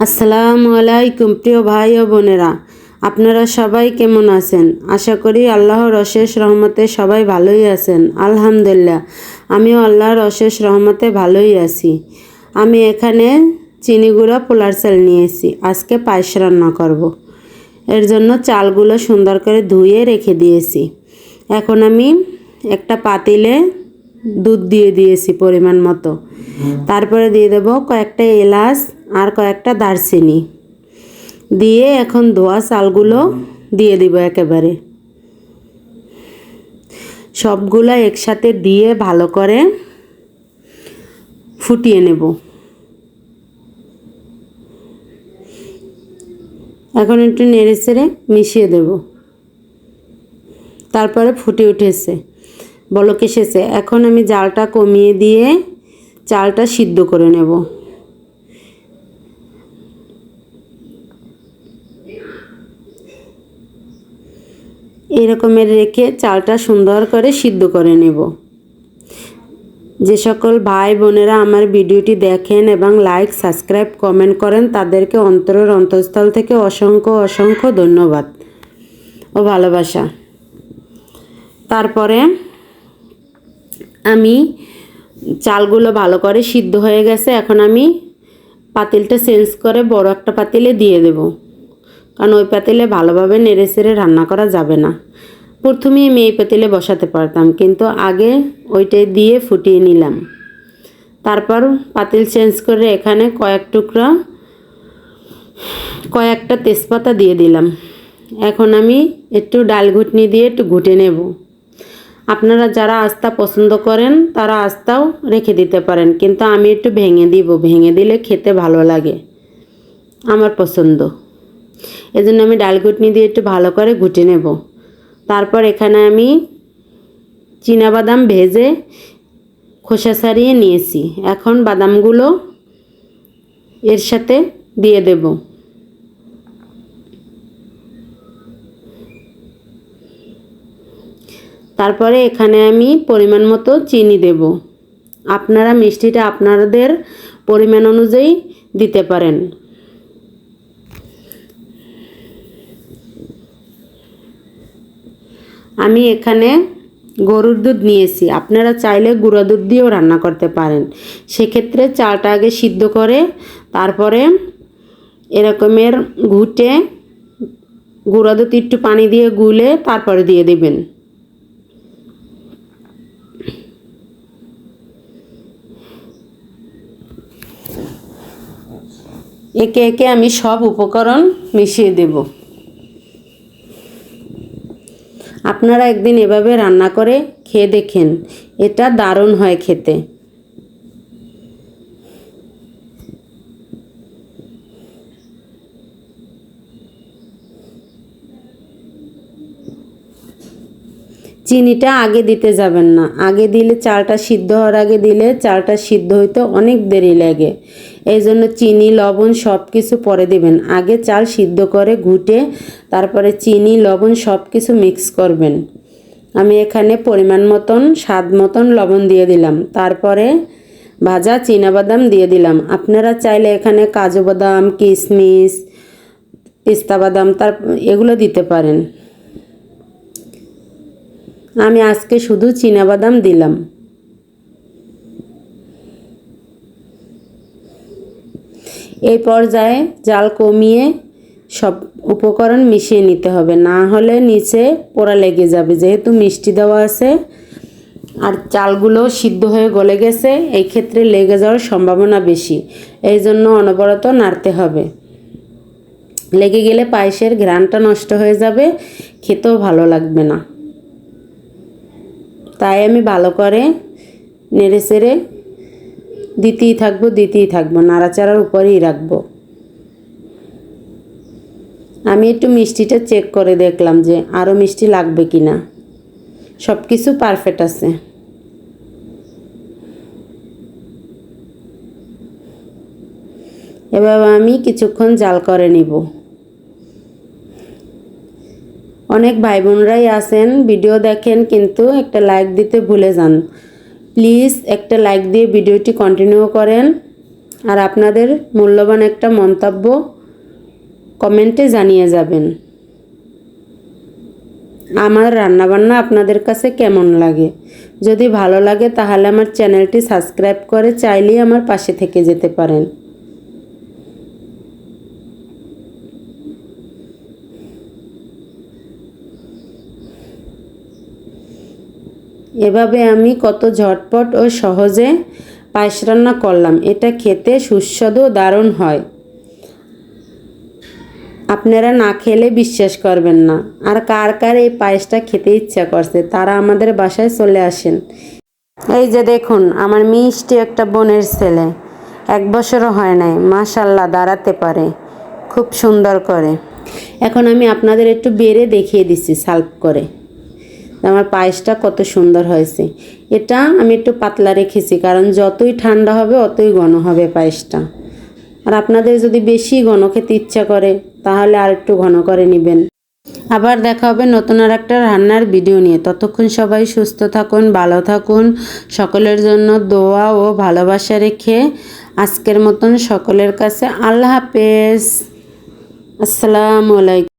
আসসালামু আলাইকুম, প্রিয় ভাই ও বোনেরা। আপনারা সবাই কেমন আছেন? আশা করি আল্লাহর অশেষ রহমতে সবাই ভালোই আছেন। আলহামদুলিল্লাহ, আমিও আল্লাহর অশেষ রহমতে ভালোই আছি। আমি এখানে চিনি গুঁড়া পোলার চাল নিয়েছি। আজকে পায়েস রান্না করব। এর জন্য চালগুলো সুন্দর করে ধুয়ে রেখে দিয়েছি। এখন আমি একটা পাতিলে দুধ দিয়ে দিয়েছি পরিমাণ মতো। তারপরে দিয়ে দেব কয়েকটা এলাচ আর কয়েকটা দারচিনি। দিয়ে এখন ধোয়া চালগুলো দিয়ে দিব একেবারে। সবগুলো একসাথে দিয়ে ভালো করে ফুটিয়ে নেব। এখন একটু নেড়ে চেড়ে মিশিয়ে দেব। তারপরে ফুটে উঠেছে। বলক এসেছে এখন আমি জালটা কমিয়ে দিয়ে চালটা সিদ্ধ করে নেব। এরকমের রেখে চালটা সুন্দর করে সিদ্ধ করে নেব। যে সকল ভাই বোনেরা আমার ভিডিওটি দেখেন এবং লাইক সাবস্ক্রাইব কমেন্ট করেন, তাদেরকে অন্তরের অন্তঃস্থল থেকে অসংখ্য অসংখ্য ধন্যবাদ ও ভালোবাসা। তারপরে আমি চালগুলো ভালো করে সিদ্ধ হয়ে গেছে, এখন আমি পাতিলটা চেঞ্জ করে বড় একটা পাতিলে দিয়ে দেব। কারণ ওই পাতিলে ভালোভাবে নেড়ে চেড়ে রান্না করা যাবে না। প্রথমেই আমি এই পাতিলে বসাতে পারতাম, কিন্তু আগে ওইটাই দিয়ে ফুটিয়ে নিলাম। তারপর পাতিল চেঞ্জ করে এখানে কয়েক টুকরা, কয়েকটা তেজপাতা দিয়ে দিলাম। এখন আমি একটু ডাল ঘুটনি দিয়ে একটু ঘুটে নেব। আপনারা যারা আস্তা পছন্দ করেন, তারা আস্তাও রেখে দিতে পারেন। কিন্তু আমি একটু ভেঙে দিব, ভেঙে দিলে খেতে ভালো লাগে, আমার পছন্দ। এজন্য আমি ডাল ঘুটনি দিয়ে একটু ভালো করে ঘুটে নেব। তারপর এখানে আমি বাদাম ভেজে খোসা সারিয়ে নিয়েছি। এখন বাদামগুলো এর সাথে দিয়ে দেব। তারপরে এখানে আমি পরিমাণ মতো চিনি দেব। আপনারা মিষ্টিটা আপনাদের পরিমাণ অনুযায়ী দিতে পারেন। আমি এখানে গরুর দুধ নিয়েছি। আপনারা চাইলে গুঁড়ো দুধ দিয়েও রান্না করতে পারেন। সেক্ষেত্রে চালটা আগে সিদ্ধ করে তারপরে এরকমের ঘুটে গুঁড়ো দুধ একটু পানি দিয়ে গুলে তারপরে দিয়ে দেবেন। একে একে আমি সব উপকরণ মিশিয়ে দেব। আপনারা একদিন এভাবে রান্না করে খেয়ে দেখেন, এটা দারুণ হয় খেতে। চিনিটা আগে দিতে যাবেন না। আগে দিলে চালটা সিদ্ধ হওয়ার আগে দিলে চালটা সিদ্ধ হইতে অনেক দেরি লাগে। এই জন্য চিনি, লবণ সব কিছু পরে দেবেন। আগে চাল সিদ্ধ করে ঘুটে, তারপরে চিনি, লবণ সব কিছু মিক্স করবেন। আমি এখানে পরিমাণ মতন, স্বাদ মতন লবণ দিয়ে দিলাম। তারপরে ভাজা বাদাম দিয়ে দিলাম। আপনারা চাইলে এখানে কাজু বাদাম কিশমিশ পিস্তা বাদাম, তার এগুলো দিতে পারেন। আমি আজকে শুধু বাদাম দিলাম। এই পর্যায়ে জাল কমিয়ে সব উপকরণ মিশিয়ে নিতে হবে। না হলে নিচে পোড়া লেগে যাবে। যেহেতু মিষ্টি দেওয়া আছে আর চালগুলো সিদ্ধ হয়ে গলে গেছে, এই ক্ষেত্রে লেগে যাওয়ার সম্ভাবনা বেশি। এই জন্য অনবরত নাড়তে হবে। লেগে গেলে পায়েসের ঘ্রাণটা নষ্ট হয়ে যাবে, খেতেও ভালো লাগবে না। তাই আমি ভালো করে নেড়ে চেড়ে দিতেই থাকব দিতেই থাকব। নাড়াচাড়ার উপরেই রাখব। আমি একটু মিষ্টিটা চেক করে দেখলাম যে আরও মিষ্টি লাগবে কি না সব কিছু পারফেক্ট আছে। এবার আমি কিছুক্ষণ জাল করে নিব। অনেক ভাই বোনরাই আছেন, ভিডিও দেখেন, কিন্তু একটা লাইক দিতে ভুলে যান। প্লিজ একটা লাইক দিয়ে ভিডিওটি কন্টিনিউ করেন। আর আপনাদের মূল্যবান একটা মন্তব্য কমেন্টে জানিয়ে যাবেন। আমার রান্নাবান্না আপনাদের কাছে কেমন লাগে? যদি ভালো লাগে তাহলে আমার চ্যানেলটি সাবস্ক্রাইব করে চাইলেই আমার পাশে থেকে যেতে পারেন। এভাবে আমি কত ঝটপট ও সহজে পায়েস রান্না করলাম। এটা খেতে সুস্বাদু দারুণ হয়। আপনারা না খেলে বিশ্বাস করবেন না। আর কার কার এই পায়েসটা খেতে ইচ্ছা করছে, তারা আমাদের বাসায় চলে আসেন। এই যে দেখুন, আমার মিষ্টি একটা বোনের ছেলে। এক বছরও হয় নাই মাশাল্লাহ দাঁড়াতে পারে। খুব সুন্দর করে। এখন আমি আপনাদের একটু বেড়ে দেখিয়ে দিচ্ছি সাল্ভ করে। আমার পায়েসটা কত সুন্দর হয়েছে। এটা আমি একটু পাতলা রেখেছি, কারণ যতই ঠান্ডা হবে, অতই ঘন হবে পায়েসটা। আর আপনাদের যদি বেশি ঘন খেতে ইচ্ছা করে, তাহলে আর একটু ঘন করে নেবেন। আবার দেখা হবে নতুন আর একটা রান্নার ভিডিও নিয়ে। ততক্ষণ সবাই সুস্থ থাকুন, ভালো থাকুন, সকলের জন্য দোয়া ও ভালোবাসা রেখে আজকের মতন সকলের কাছে আল্লাহ হাফেজ। আসসালামু আলাইকুম।